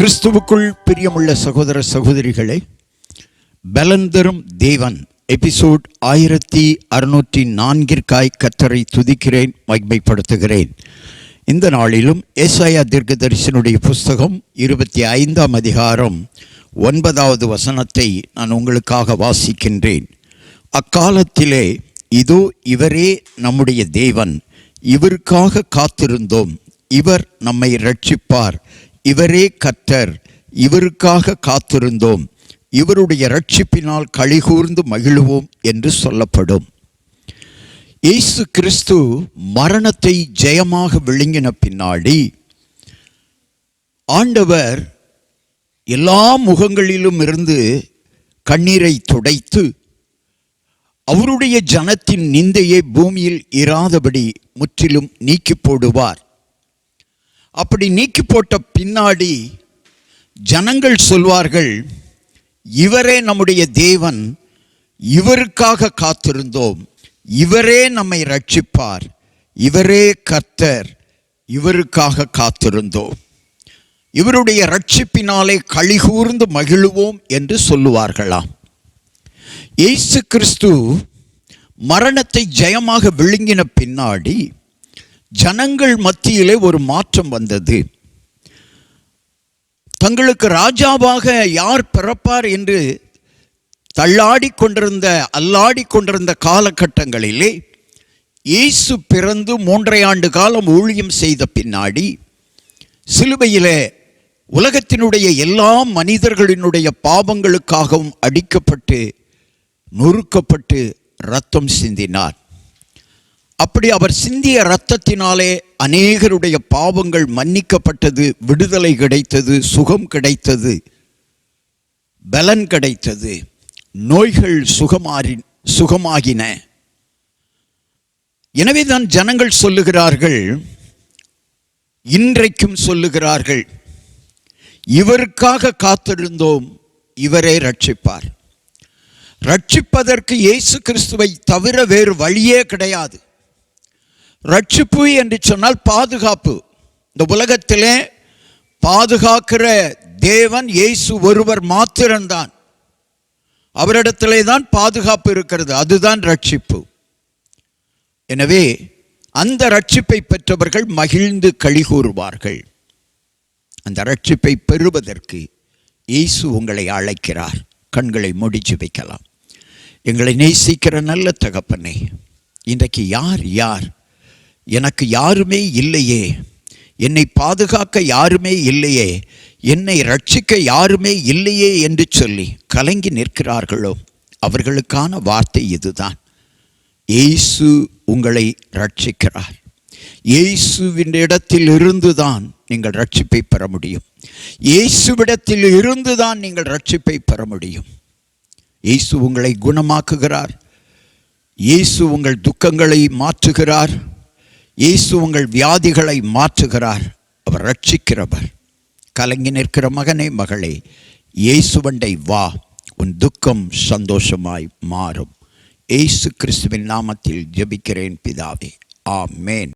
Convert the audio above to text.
கிறிஸ்துவுக்குள் பிரியமுள்ள சகோதர சகோதரிகளே பலந்தரும் தேவன். எபிசோட் ஆயிரத்தி அறுநூற்றி நான்கிற்காய் கத்தரை துதிக்கிறேன் மகிமைப்படுத்துகிறேன். இந்த நாளிலும் ஏசாயா தீர்க்கதரிசனுடைய புஸ்தகம் இருபத்தி ஐந்தாம் அதிகாரம் ஒன்பதாவது வசனத்தை நான் உங்களுக்காக வாசிக்கின்றேன். அக்காலத்திலே இதோ இவரே நம்முடைய தேவன். இவருக்காக காத்திருந்தோம். இவர் நம்மை ரட்சிப்பார் இவரே கர்த்தர் இவருக்காக காத்திருந்தோம். இவருடைய ரட்சிப்பினால் கழிகூர்ந்து மகிழுவோம் என்று சொல்லப்படும். இயேசு கிறிஸ்து மரணத்தை ஜெயமாக விழுங்கின பின்னாடி ஆண்டவர் எல்லா முகங்களிலும் இருந்து கண்ணீரை துடைத்து அவருடைய ஜனத்தின் நிந்தையை பூமியில் இராதபடி முற்றிலும் நீக்கி போடுவார். அப்படி நீக்கி போட்ட பின்னாடி ஜனங்கள் சொல்வார்கள் இவரே நம்முடைய தேவன் இவருக்காக காத்திருந்தோம். இவரே நம்மை ரட்சிப்பார் இவரே கர்த்தர் இவருக்காக காத்திருந்தோம். இவருடைய ரட்சிப்பினாலே கழிகூர்ந்து மகிழுவோம் என்று சொல்லுவார்களாம். இயேசு கிறிஸ்து மரணத்தை ஜெயமாக விழுங்கின பின்னாடி ஜனங்கள் மத்தியிலே ஒரு மாற்றம் வந்தது. தங்களுக்கு ராஜாவாக யார் பிறப்பார் என்று தள்ளாடி கொண்டிருந்த அல்லாடி கொண்டிருந்த காலகட்டங்களிலே இயேசு பிறந்து மூன்றரை ஆண்டு காலம் ஊழியம் செய்த பின்னாடி சிலுவையிலே உலகத்தினுடைய எல்லா மனிதர்களினுடைய பாவங்களுக்காகவும் அடிக்கப்பட்டு நொறுக்கப்பட்டு ரத்தம் சிந்தினார். அப்படி அவர் சிந்திய இரத்தத்தினாலே அநேகருடைய பாவங்கள் மன்னிக்கப்பட்டது விடுதலை கிடைத்தது சுகம் கிடைத்தது பலன் கிடைத்தது நோய்கள் சுகமாறி சுகமாகின. எனவே தான் ஜனங்கள் சொல்லுகிறார்கள் இன்றைக்கும் சொல்லுகிறார்கள் இவருக்காக காத்திருந்தோம் இவரே ரட்சிப்பார் ரட்சிப்பதற்கு இயேசு கிறிஸ்துவை தவிர வேறு வழியே கிடையாது. ரட்சிப்பு என்று சொன்னால் பாதுகாப்பு. இந்த உலகத்திலே பாதுகாக்கிற தேவன் இயேசு ஒருவர் மாத்திரம்தான். அவரிடத்திலே தான் பாதுகாப்பு இருக்கிறது. அதுதான் ரட்சிப்பு. எனவே அந்த ரட்சிப்பை பெற்றவர்கள் மகிழ்ந்து கழிகூறுவார்கள் அந்த ரட்சிப்பை பெறுவதற்கு இயேசு உங்களை அழைக்கிறார். கண்களை முடிச்சு வைக்கலாம். எங்களை நேசிக்கிற நல்ல தகப்பனே இன்றைக்கு யார் யார் எனக்கு யாருமே இல்லையே. என்னை பாதுகாக்க யாருமே இல்லையே. என்னை ரட்சிக்க யாருமே இல்லையே என்று சொல்லி கலங்கி நிற்கிறார்களோ. அவர்களுக்கான வார்த்தை இதுதான். இயேசு உங்களை ரட்சிக்கிறார் இயேசுவின் இடத்தில் இருந்துதான் நீங்கள் ரட்சிப்பை பெற முடியும். இயேசுவிடத்தில் இருந்துதான் நீங்கள் ரட்சிப்பை பெற முடியும். இயேசு உங்களை குணமாக்குகிறார். இயேசு உங்கள் துக்கங்களை மாற்றுகிறார். இயேசு உங்கள் வியாதிகளை மாற்றுகிறார். அவர் ரட்சிக்கிறவர். கலங்கி நிற்கிற மகனே மகளே இயேசுவண்டை வா உன் துக்கம் சந்தோஷமாய் மாறும். இயேசு கிறிஸ்துவின் நாமத்தில் ஜெபிக்கிறேன் பிதாவே. ஆமேன்.